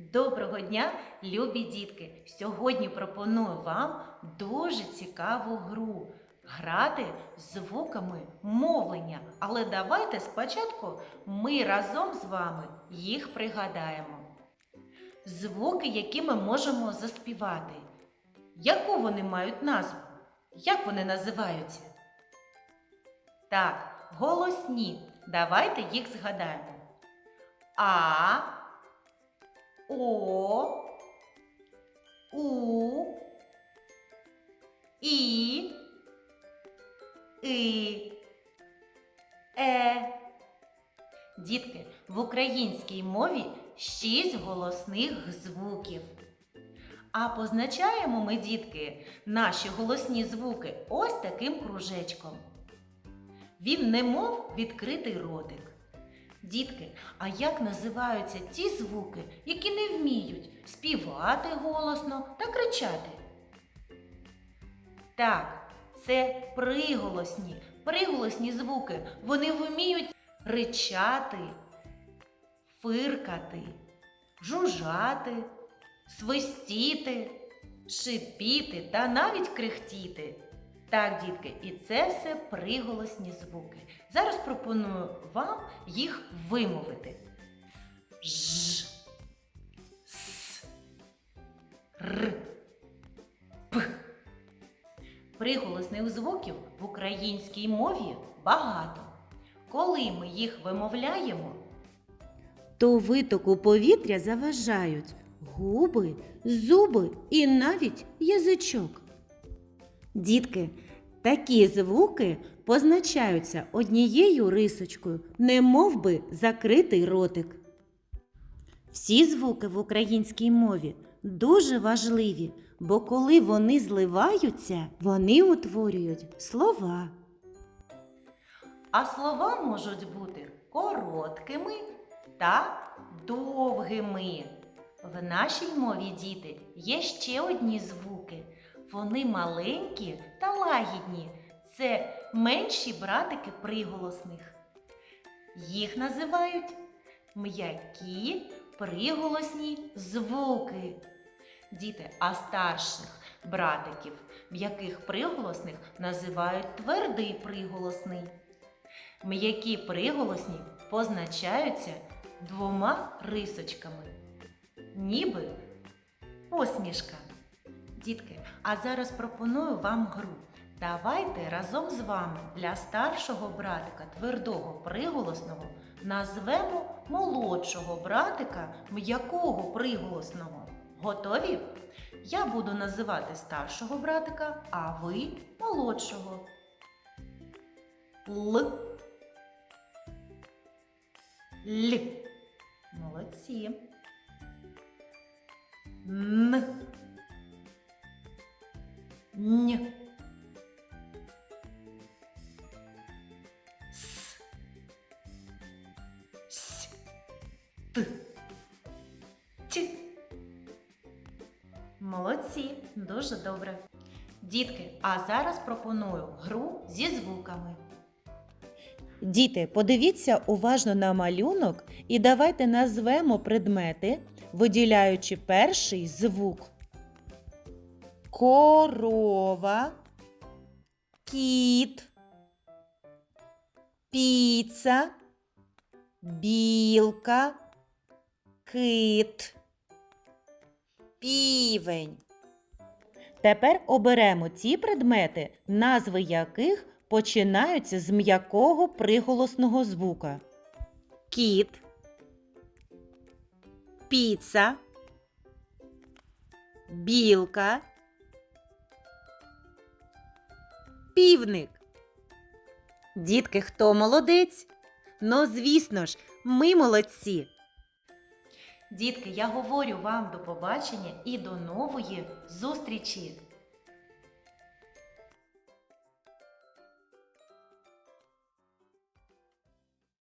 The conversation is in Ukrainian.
Доброго дня, любі дітки! Сьогодні пропоную вам дуже цікаву гру грати звуками мовлення. Але давайте спочатку ми разом з вами їх пригадаємо. Звуки, які ми можемо заспівати. Яку вони мають назву? Як вони називаються? Так, голосні. Давайте їх згадаємо. А, О, У, І, Е. Дітки, в українській мові шість голосних звуків. А позначаємо ми, дітки, наші голосні звуки ось таким кружечком. Він немов відкритий ротик. Дітки, а як називаються ті звуки, які не вміють співати голосно та кричати? Так, це приголосні, приголосні звуки. Вони вміють ричати, фиркати, жужжати, свистіти, шипіти та навіть крихтіти. Так, дітки, і це все приголосні звуки. Зараз пропоную вам їх вимовити. Ж, С, Р, П. Приголосних звуків в українській мові багато. Коли ми їх вимовляємо, то витоку повітря заважають губи, зуби і навіть язичок. Дітки, такі звуки позначаються однією рисочкою, не би закритий ротик. Всі звуки в українській мові дуже важливі, бо коли вони зливаються, вони утворюють слова. А слова можуть бути короткими та довгими. В нашій мові діти є ще одні звуки. Вони маленькі та лагідні. Це менші братики приголосних. Їх називають м'які приголосні звуки. Діти, а старших братиків м'яких приголосних називають твердий приголосний. М'які приголосні позначаються двома рисочками, ніби посмішка. Дітки, а зараз пропоную вам гру. Давайте разом з вами для старшого братика твердого приголосного назвемо молодшого братика м'якого приголосного. Готові? Я буду називати старшого братика, а ви молодшого. Л. Л. Молодці. Н. Н. С. С. Т. Т. Молодці, дуже добре. Дітки, а зараз пропоную гру зі звуками. Діти, подивіться уважно на малюнок і давайте назвемо предмети, виділяючи перший звук. Корова, кіт, піца, білка, кит, півень. Тепер оберемо ті предмети, назви яких починаються з м'якого приголосного звука. Кіт, піца, білка, півник. Дітки, хто молодець? Ну, звісно ж, ми молодці. Дітки, я говорю вам до побачення і до нової зустрічі!